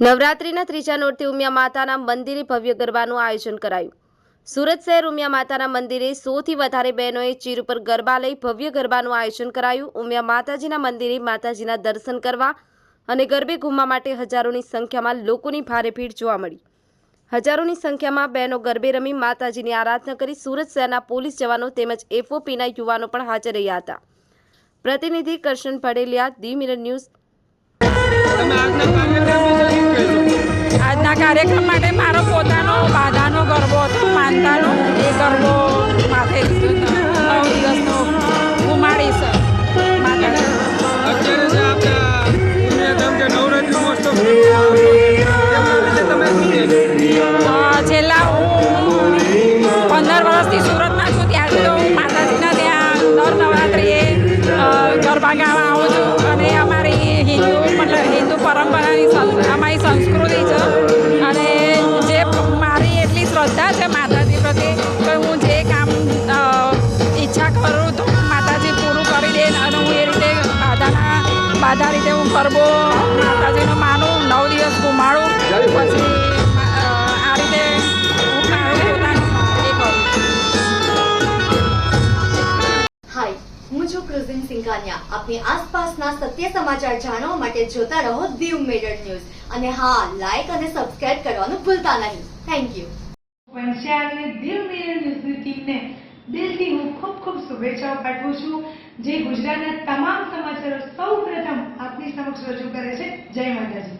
નવરાત્રિના ત્રીજા નોરથી ઉમિયા માતાના મંદિરે ભવ્ય ગરબાનું આયોજન કરાયું. સુરત શહેર ઉમિયા માતાના મંદિરે સોથી વધારે બહેનોએ ચીર ઉપર ગરબા લઈ ભવ્ય ગરબાનું આયોજન કરાયું. ઉમિયા માતાજીના મંદિરે માતાજીના દર્શન કરવા અને ગરબે ઘૂમવા માટે હજારોની સંખ્યામાં લોકોની ભારે ભીડ જોવા મળી. હજારોની સંખ્યામાં બહેનો ગરબે રમી માતાજીની આરાધના કરી સુરત શહેરના પોલીસ જવાનો તેમજ એફઓપીના યુવાનો પણ હાજર રહ્યા હતા. પ્રતિનિધિ Karshan Pateliya the mirror news આજના કાર્યક્રમ માટે મારો પોતાનો બાધાનો ગરબો હતો, માનતાનો. એ ગરબો માથે લીધો હતો. છેલ્લા હું પંદર વર્ષથી સુરતમાં છું. ત્યારથી તો હું માતાજીના ત્યાં દર નવરાત્રિએ ગરબા ગાવા આવું છું. અને હું એ રીતે બાધાના બાધા રીતે હું ગરબો માતાજીનો માનું નવ દિવસ ગુમાડું પછી આ રીતે હાય હું છું કૃઝિન સિંઘાનિયા આપની આસપાસના સત્ય સમાચાર જાણવા માટે જોતા રહો દીવ મિરર ન્યૂઝ અને હા લાઈક અને સબસ્ક્રાઇબ કરવાનું ભૂલતા નહીં. થેન્ક યુ પંચાયતને દિલ મિરર ન્યૂઝની ટીમને દિલથી હું ખૂબ ખૂબ શુભેચ્છાઓ પાઠવું છું. જે ગુજરાતના તમામ સમાચારો સૌ પ્રથમ આપની સમક્ષ રજૂ કરે છે. જય માતાજી.